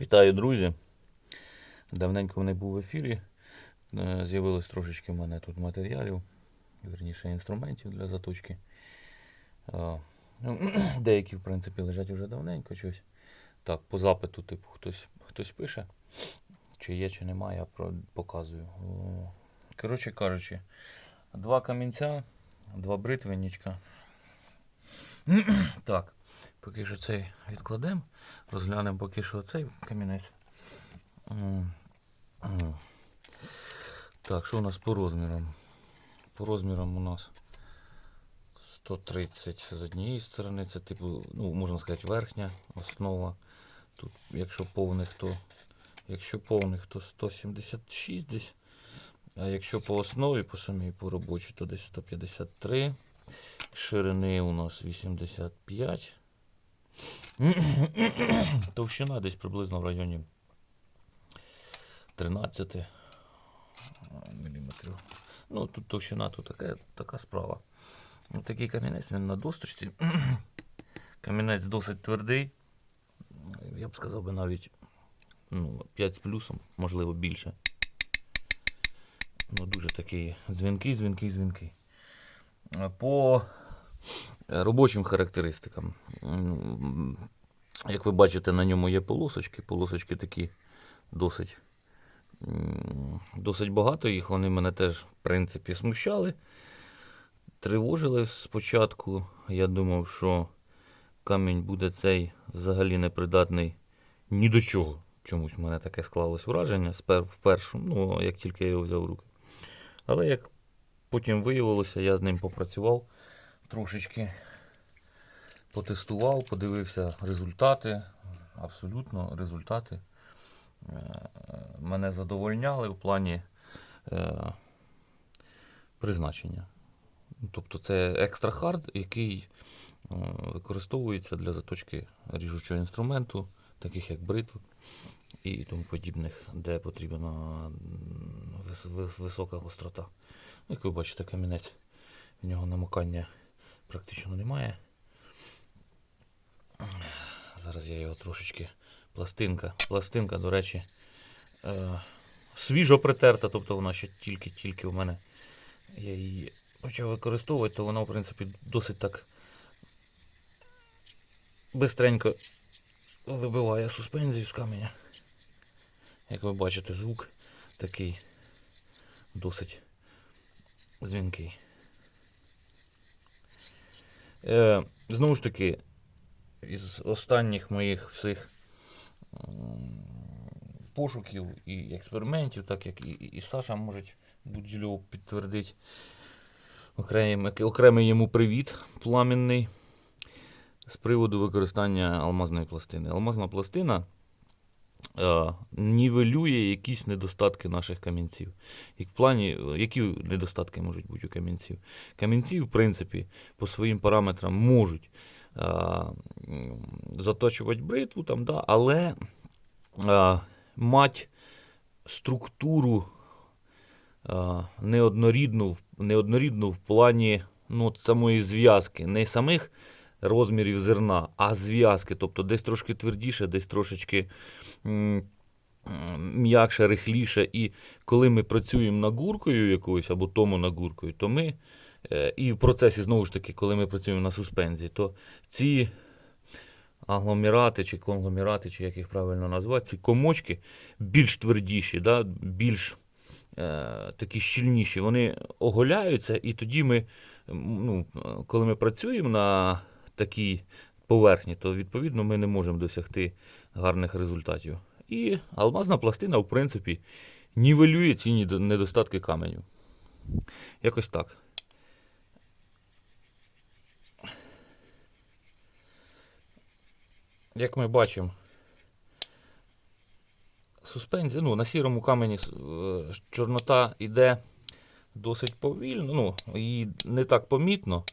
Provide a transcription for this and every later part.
Вітаю, друзі! Давненько не був в ефірі. Е, З'явилось трошечки в мене тут матеріалів, верніше інструментів для заточки. Е, ну, Деякі, в принципі, лежать уже давненько щось. Так, по запиту, типу, хтось, хтось пише, чи є, чи немає, я показую. Коротше кажучи, два камінця, два бритвенничка. Так, поки що цей відкладемо. Розглянемо поки що цей камінець. Так, що у нас по розмірам? По розмірам у нас 130 з однієї сторони, це типу, ну, можна сказати, верхня основа. Тут, якщо повних, то якщо повних, то 176 десь. А якщо по основі, по самій по робочій, то десь 153. Ширини у нас 85. Товщина десь приблизно в районі 13 мм. Ну, тут товщина, тут така, така справа. Ось такий камінець він на досточці. Камінець досить твердий. Я б сказав би навіть ну, 5 з плюсом, можливо більше. Ну, дуже такий дзвінкий, дзвінкий. Е, По робочим характеристикам. Як ви бачите, на ньому є полосочки. Полосочки такі досить, досить багато їх. Вони мене теж, в принципі, смущали. Тривожили спочатку. Я думав, що камінь буде цей взагалі непридатний ні до чого. Чомусь в мене таке склалось враження вперше, ну, як тільки я його взяв в руки. Але як потім виявилося, я з ним попрацював трошечки, потестував, подивився результати. Абсолютно результати е, мене задовольняли в плані е, призначення. Тобто це екстра хард, який е, використовується для заточки ріжучого інструменту, таких як бритв і тому подібних, де потрібна висока гострота. Ну, Як ви бачите, камінець, в нього намокання практично немає. Зараз я його трошечки. Пластинка. Пластинка, до речі, е, свіжо притерта, тобто вона ще тільки-тільки у мене. Я її почав використовувати, то вона, в принципі, досить так бистренько вибиває суспензію з каменя. Як ви бачите, звук такий досить дзвінкий. Е, знову ж таки, із останніх моїх всіх пошуків і експериментів, так як і, і Саша може Будільов підтвердить. Окремий, окремий йому привіт пламінний з приводу використання алмазної пластини. Алмазна пластина нівелює якісь недостатки наших камінців. І в плані, е, які недостатки можуть бути у камінців? Камінці, в принципі, по своїм параметрам можуть е, м, заточувати бритву, там, да, але е, мать структуру е, неоднорідну, неоднорідну в плані ну, самої зв'язки, не самих розмірів зерна, а зв'язки. Тобто десь трошки твердіше, десь трошечки м'якше, рихліше. І коли ми працюємо нагуркою якоюсь або тому нагуркою, то ми. е, І в процесі, знову ж таки, коли ми працюємо на суспензії, то ці агломерати чи конгломерати, чи як їх правильно назвати, ці комочки більш твердіші, да, більш е, такі щільніші, вони оголяються, і тоді ми, ну, коли ми працюємо на такій поверхні, то відповідно ми не можемо досягти гарних результатів. І алмазна пластина, в принципі, нівелює ці недостатки каменю. Якось так. Як ми бачимо, суспензія, ну, на сірому камені е, чорнота йде досить повільно, ну, її не так помітно,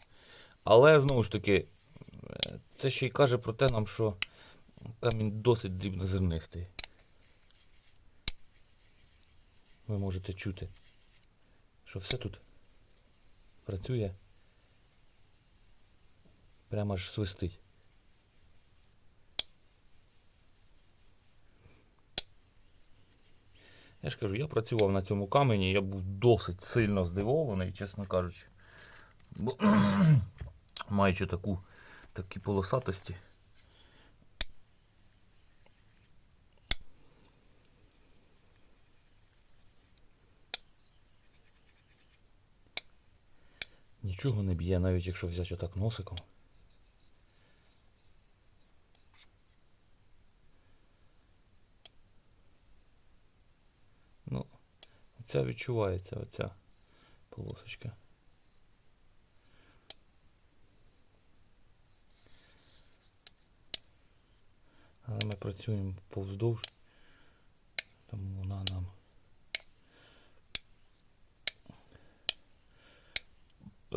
але знову ж таки, це ще й каже про те нам, що камінь досить дрібнозернистий. Ви можете чути, що все тут працює. Прямо аж свистить. Я ж кажу, я працював на цьому камені, я був досить сильно здивований, чесно кажучи. Бо маючи таку, такі полосатості. Нічого не б'є, навіть якщо взяти отак носиком. Ну, оця відчувається, оця полосочка. Але ми працюємо повздовж, тому вона нам.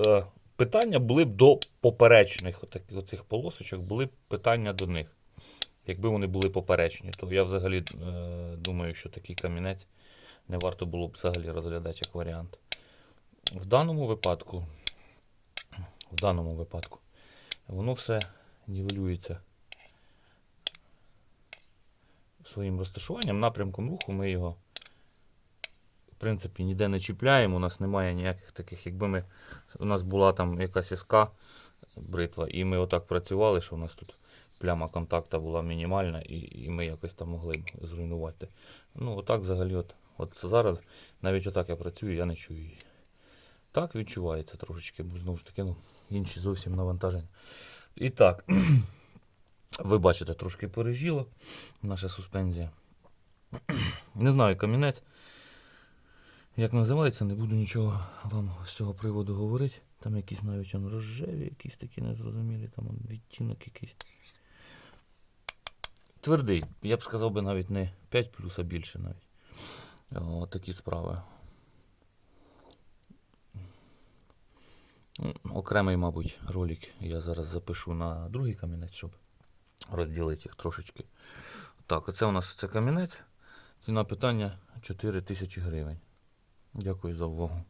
Е, питання були б до поперечних отаких, оцих полосочок, були б питання до них. Якби вони були поперечні, то я взагалі е, думаю, що такий камінець не варто було б взагалі розглядати як варіант. В даному випадку, в даному випадку, воно все нівелюється своїм розташуванням, напрямком руху ми його, в принципі, ніде не чіпляємо. У нас немає ніяких таких, якби ми, у нас була там якась СК бритва, і ми отак працювали, що у нас тут пляма контакту була мінімальна, і, і ми якось там могли зруйнувати. Ну, отак взагалі, от, от зараз, навіть отак я працюю, я не чую її. Так відчувається трошечки, бо знову ж таки, ну, інші зовсім навантаження. І так, ви бачите, трошки пережіло наша суспензія. Не знаю, камінець. Як називається, не буду нічого вам з цього приводу говорити. Там якісь навіть он рожеві, якісь такі незрозумілі, там он відтінок якийсь. Твердий. Я б сказав би навіть не 5 плюс, а більше навіть. О, такі справи. Окремий, мабуть, ролик я зараз запишу на другий камінець, щоб розділити їх трошечки. Так, оце у нас це камінець. Ціна питання 4 тисячі гривень. Дякую за увагу.